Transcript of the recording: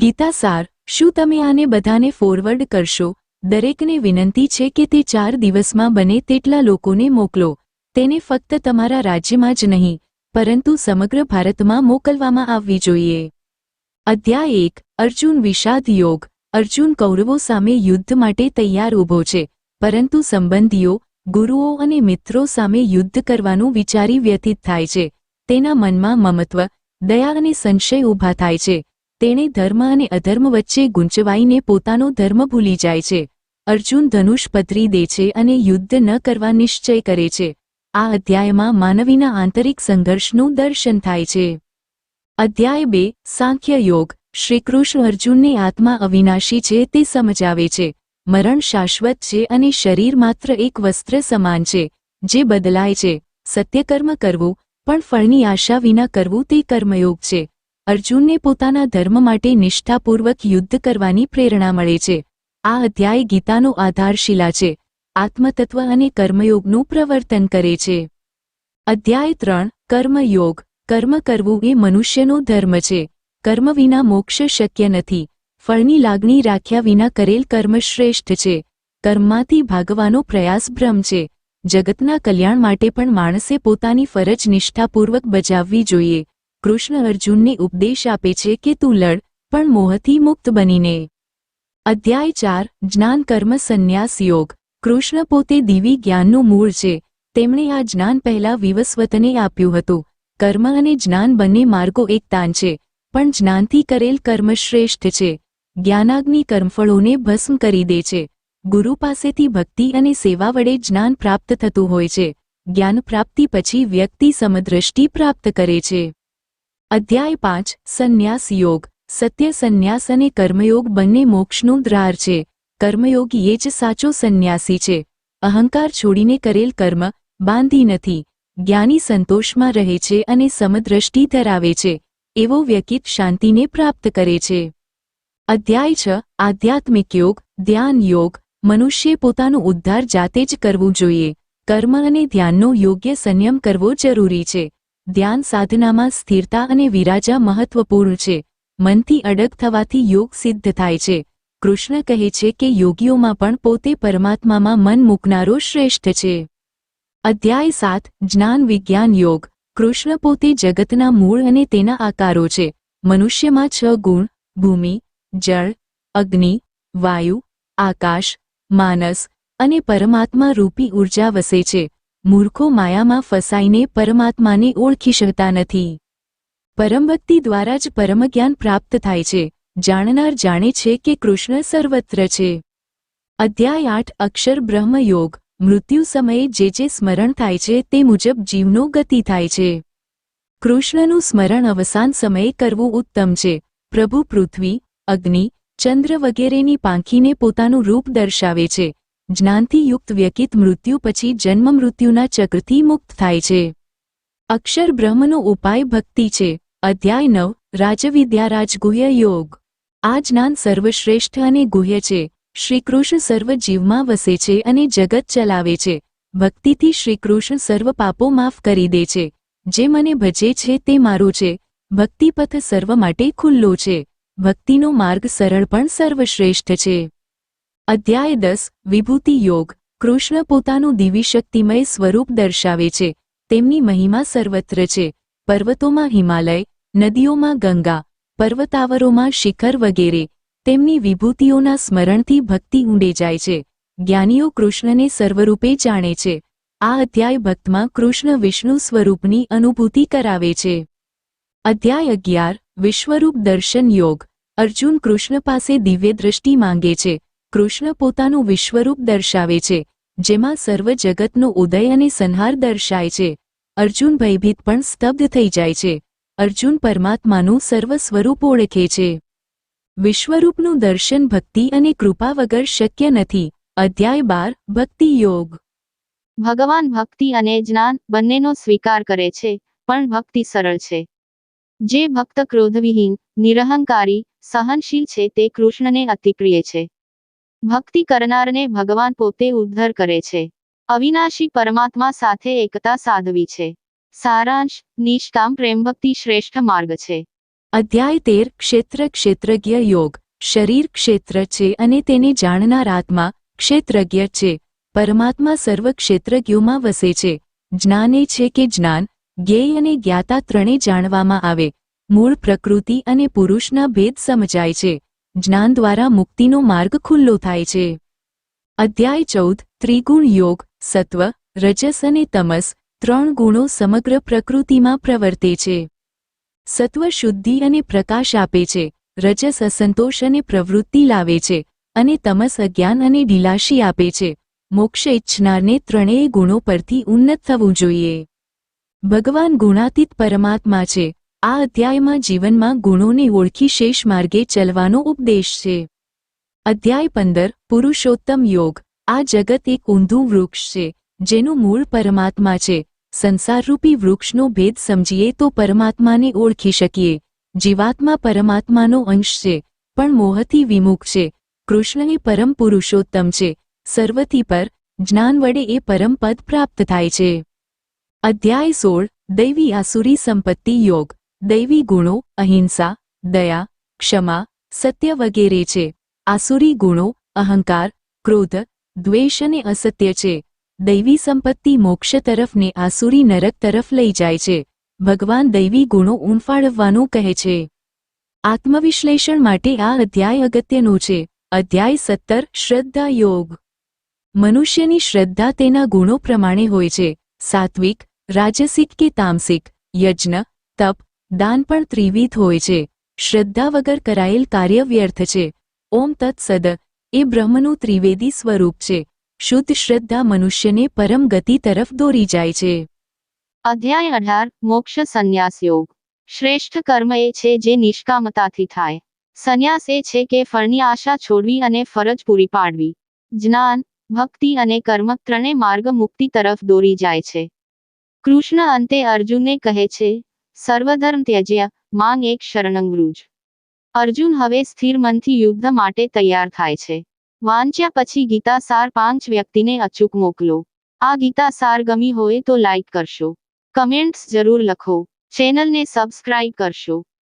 ગીતા સાર, શું તમે આને બધાને ફોરવર્ડ કરશો? દરેકને વિનંતી છે કે તે ચાર દિવસમાં બને તેટલા લોકોને મોકલો. તેને ફક્ત તમારા રાજ્યમાં જ નહીં, પરંતુ સમગ્ર ભારતમાં મોકલવામાં આવવી જોઈએ. અધ્યાય એક, અર્જુન વિષાદ યોગ. અર્જુન કૌરવો સામે યુદ્ધ માટે તૈયાર ઊભો છે, પરંતુ સંબંધીઓ, ગુરુઓ અને મિત્રો સામે યુદ્ધ કરવાનું વિચારી વ્યથિત થાય છે. તેના મનમાં મમત્વ, દયા અને સંશય ઊભા થાય છે. તેણે ધર્મ અને અધર્મ વચ્ચે ગૂંચવાઈને પોતાનો ધર્મ ભૂલી જાય છે. અર્જુન ધનુષ પધરી દે છે અને યુદ્ધ ન કરવા નિશ્ચય કરે છે. આ અધ્યાયમાં માનવીના આંતરિક સંઘર્ષનું દર્શન થાય છે. અધ્યાય બે, સાંખ્ય યોગ. શ્રીકૃષ્ણ અર્જુનને આત્મા અવિનાશી છે તે સમજાવે છે. મરણ શાશ્વત છે અને શરીર માત્ર એક વસ્ત્ર સમાન છે, જે બદલાય છે. સત્યકર્મ કરવું, પણ ફળની આશા વિના કરવું તે કર્મયોગ છે. અર્જુનને પોતાના ધર્મ માટે નિષ્ઠાપૂર્વક યુદ્ધ કરવાની પ્રેરણા મળે છે. આ અધ્યાય ગીતાનો આધારશિલા છે. આત્મતત્વ અને કર્મયોગનું પ્રવર્તન કરે છે. અધ્યાય ત્રણ, કર્મયોગ. કર્મ કરવું એ મનુષ્યનો ધર્મ છે. કર્મ વિના મોક્ષ શક્ય નથી. ફળની લાગણી રાખ્યા વિના કરેલ કર્મ શ્રેષ્ઠ છે. કર્મમાંથી ભાગવાનો પ્રયાસ ભ્રમ છે. જગતના કલ્યાણ માટે પણ માણસે પોતાની ફરજ નિષ્ઠાપૂર્વક બજાવવી જોઈએ. કૃષ્ણ અર્જુનને ઉપદેશ આપે છે કે તું લડ, પણ મોહથી મુક્ત બનીને. અધ્યાય ચાર, જ્ઞાન કર્મ સંન્યાસ યોગ. કૃષ્ણ પોતે દિવી જ્ઞાનનું મૂળ છે. તેમણે આ જ્ઞાન પહેલા વિવસ્વતને આપ્યું હતું. કર્મ અને જ્ઞાન બંને માર્ગો એકતાન છે, પણ જ્ઞાનથી કરેલ કર્મ શ્રેષ્ઠ છે. જ્ઞાનાગ્નિ કર્મફળોને ભસ્મ કરી દે છે. ગુરુ પાસેથી ભક્તિ અને સેવા વડે જ્ઞાન પ્રાપ્ત થતું હોય છે. જ્ઞાન પ્રાપ્તિ પછી વ્યક્તિ સમદ્રષ્ટિ પ્રાપ્ત કરે છે. અધ્યાય પાંચ, સંન્યાસ યોગ. સત્ય સંન્યાસ અને કર્મયોગ બંને મોક્ષનું દ્રાર છે. કર્મયોગ એ જ સાચો સંન્યાસી છે. અહંકાર છોડીને કરેલ કર્મ બાંધી નથી. જ્ઞાની સંતોષમાં રહે છે અને સમદ્રષ્ટિ ધરાવે છે. એવો વ્યક્તિત શાંતિને પ્રાપ્ત કરે છે. અધ્યાય છ, આધ્યાત્મિક યોગ, ધ્યાન યોગ. મનુષ્યે પોતાનો ઉદ્ધાર જાતે જ કરવું જોઈએ. કર્મ અને ધ્યાનનો યોગ્ય સંયમ કરવો જરૂરી છે. ધ્યાન સાધનામાં સ્થિરતા અને વિરાજા મહત્વપૂર્ણ છે. મનથી અડગ થવાથી યોગ સિદ્ધ થાય છે. કૃષ્ણ કહે છે કે યોગીઓમાં પણ પોતે પરમાત્મામાં મન મૂકનારો શ્રેષ્ઠ છે. અધ્યાય સાત, જ્ઞાન વિજ્ઞાન યોગ. કૃષ્ણ પોતે જગતના મૂળ અને તેના આકારો છે. મનુષ્યમાં છ ગુણ, ભૂમિ, જળ, અગ્નિ, વાયુ, આકાશ, માનસ અને પરમાત્મા રૂપી ઊર્જા વસે છે. મૂર્ખો માયામાં ફસાઈને પરમાત્માને ઓળખી શકતા નથી. પરમભક્તિ દ્વારા જ પરમજ્ઞાન પ્રાપ્ત થાય છે. જાણનાર જાણે છે કે કૃષ્ણ સર્વત્ર છે. અધ્યાય આઠ, અક્ષર બ્રહ્મયોગ મૃત્યુ સમયે જે જે સ્મરણ થાય છે તે મુજબ જીવનો ગતિ થાય છે. કૃષ્ણનું સ્મરણ અવસાન સમયે કરવું ઉત્તમ છે. પ્રભુ પૃથ્વી, અગ્નિ, ચંદ્ર વગેરેની પાંખીને પોતાનું રૂપ દર્શાવે છે. જ્ઞાનથી યુક્ત વ્યક્તિત મૃત્યુ પછી જન્મ મૃત્યુના ચક્રથી મુક્ત થાય છે. અક્ષર બ્રહ્મનો ઉપાય ભક્તિ છે. અધ્યાય નવ, રાજવિદ્યા રાજગુહ્ય યોગ. આ જ્ઞાન સર્વશ્રેષ્ઠ અને ગુહ્ય છે. શ્રીકૃષ્ણ સર્વ જીવમાં વસે છે અને જગત ચલાવે છે. ભક્તિથી શ્રીકૃષ્ણ સર્વ પાપો માફ કરી દે છે. જે મને ભજે છે તે મારો છે. ભક્તિપથ સર્વ માટે ખુલ્લો છે. ભક્તિનો માર્ગ સરળ પણ સર્વશ્રેષ્ઠ છે. અધ્યાય દસ, વિભૂતિ યોગ. કૃષ્ણ પોતાનું દિવી શક્તિમય સ્વરૂપ દર્શાવે છે. તેમની મહિમા સર્વત્ર છે. પર્વતોમાં હિમાલય, નદીઓમાં ગંગા, પર્વતાવરોમાં શિખર વગેરે. તેમની વિભૂતિઓના સ્મરણથી ભક્તિ ઊંડે જાય છે. જ્ઞાનીઓ કૃષ્ણને સર્વરૂપે જાણે છે. આ અધ્યાય ભક્તમાં કૃષ્ણ વિષ્ણુ સ્વરૂપની અનુભૂતિ કરાવે છે. અધ્યાય અગિયાર, વિશ્વરૂપ દર્શન યોગ. અર્જુન કૃષ્ણ પાસે દિવ્ય દ્રષ્ટિ માંગે છે. કૃષ્ણ પોતાનું વિશ્વરૂપ દર્શાવે છે, જેમાં સર્વ જગતનો ઉદય અને સંહાર દર્શાય છે. અર્જુન ભયભીત પણ સ્તબ્ધ થઈ જાય છે. અર્જુન પરમાત્માનું સર્વ સ્વરૂપ ઓળખે છે. વિશ્વરૂપનું દર્શન ભક્તિ અને કૃપા વગર શક્ય નથી. અધ્યાય બાર, ભક્તિ યોગ. ભગવાન ભક્તિ અને જ્ઞાન બંનેનો સ્વીકાર કરે છે, પણ ભક્તિ સરળ છે. જે ભક્ત ક્રોધવિહીન, નિરહંકારી, સહનશીલ છે તે કૃષ્ણને અતિપ્રિય છે. ભક્તિ કરનારને ભગવાન પોતે ઉદ્ધર કરે છે. અવિનાશી પરમાત્મા સાથે એકતા સાધવી છે. સારાંશ નિષ્કામ પ્રેમભક્તિ શ્રેષ્ઠ માર્ગ છે. અધ્યાય તેર, ક્ષેત્ર, ક્ષેત્રજ્ઞ યોગ. શરીર ક્ષેત્ર છે અને તેને જાણનાર આત્મા ક્ષેત્રજ્ઞ છે. પરમાત્મા સર્વ ક્ષેત્રજ્ઞોમાં વસે છે. જ્ઞાન છે કે જ્ઞાન, જ્ઞેય અને જ્ઞાતા ત્રણે જાણવામાં આવે. મૂળ પ્રકૃતિ અને પુરુષના ભેદ સમજાય છે. જ્ઞાન દ્વારા મુક્તિનો માર્ગ ખુલ્લો થાય છે. અધ્યાય ચૌદ, ત્રિગુણ યોગ, સત્વ, રજસ અને તમસ, ત્રણ ગુણો સમગ્ર પ્રકૃતિમાં પ્રવર્તે છે. સત્વ શુદ્ધિ અને પ્રકાશ આપે છે, રજસ અસંતોષ અને પ્રવૃત્તિ લાવે છે, અને તમસ અજ્ઞાન અને ઢીલાશી આપે છે. મોક્ષ ઇચ્છનારને ત્રણેય ગુણો પરથી ઉન્નત થવું જોઈએ. ભગવાન ગુણાતીત પરમાત્મા છે આ અધ્યાયમાં જીવનમાં ગુણોને ઓળખી શેષ માર્ગે ચલવાનો ઉપદેશ છે. અધ્યાય પંદર, પુરુષોત્તમ યોગ. આ જગત એક ઊંધું વૃક્ષ છે, જેનું મૂળ પરમાત્મા છે. સંસારરૂપી વૃક્ષનો ભેદ સમજીએ તો પરમાત્માને ઓળખી શકીએ. જીવાત્મા પરમાત્માનો અંશ છે, પણ મોહથી વિમુખ છે. કૃષ્ણની પરમ પુરુષોત્તમ છે. સર્વથી પર, જ્ઞાન વડે એ પરમ પદ પ્રાપ્ત થાય છે. અધ્યાય સોળ, દૈવી આસુરી સંપત્તિ યોગ. દૈવી ગુણો, અહિંસા, દયા, ક્ષમા, સત્ય વગેરે છે. આસુરી ગુણો, અહંકાર, ક્રોધ, દ્વેષ અને અસત્ય છે. દૈવી સંપત્તિ મોક્ષ તરફ ને આસુરી નરક તરફ લઈ જાય છે. ભગવાન દૈવી ગુણો ઊંફાળવવાનું કહે છે. આત્મવિશ્લેષણ માટે આ અધ્યાય અગત્યનો છે. અધ્યાય સત્તર, શ્રદ્ધા યોગ. મનુષ્યની શ્રદ્ધા તેના ગુણો પ્રમાણે હોય છે. સાત્વિક, રાજસિક કે તામસિક, યજ્ઞ, તપ દાન પણ ત્રિવિધ હોય છે. શ્રદ્ધા વગર કરાયેલ કાર્ય વ્યર્થ છે. ઓમ તત્સદ એ બ્રહ્મનું ત્રિવેદી સ્વરૂપ છે. શુદ્ધ શ્રદ્ધા મનુષ્યને પરમ ગતિ તરફ દોરી જાય છે. અધ્યાય અઢાર. મોક્ષ સંન્યાસ યોગ શ્રેષ્ઠ કર્મ એ છે જે નિષ્કામતાથી થાય. સંન્યાસ એ છે કે ફળની આશા છોડવી અને ફરજ પૂરી પાડવી. જ્ઞાન, ભક્તિ અને કર્મ ત્રણે માર્ગ મુક્તિ તરફ દોરી જાય છે. કૃષ્ણ અંતે અર્જુનને કહે છે સર્વધર્મ ત્યજ્યા, માંગ એક શરણંગ અર્જુન હવે સ્થિર મનથી યુદ્ધ માટે તૈયાર થાય છે. વાંચ્યા પછી ગીતા સાર પાંચ વ્યક્તિને અચૂક મોકલો. આ ગીતા સાર ગમી હોય તો લાઈક કરશો. કમેન્ટ્સ જરૂર લખો. ચેનલને સબસ્ક્રાઇબ કરશો.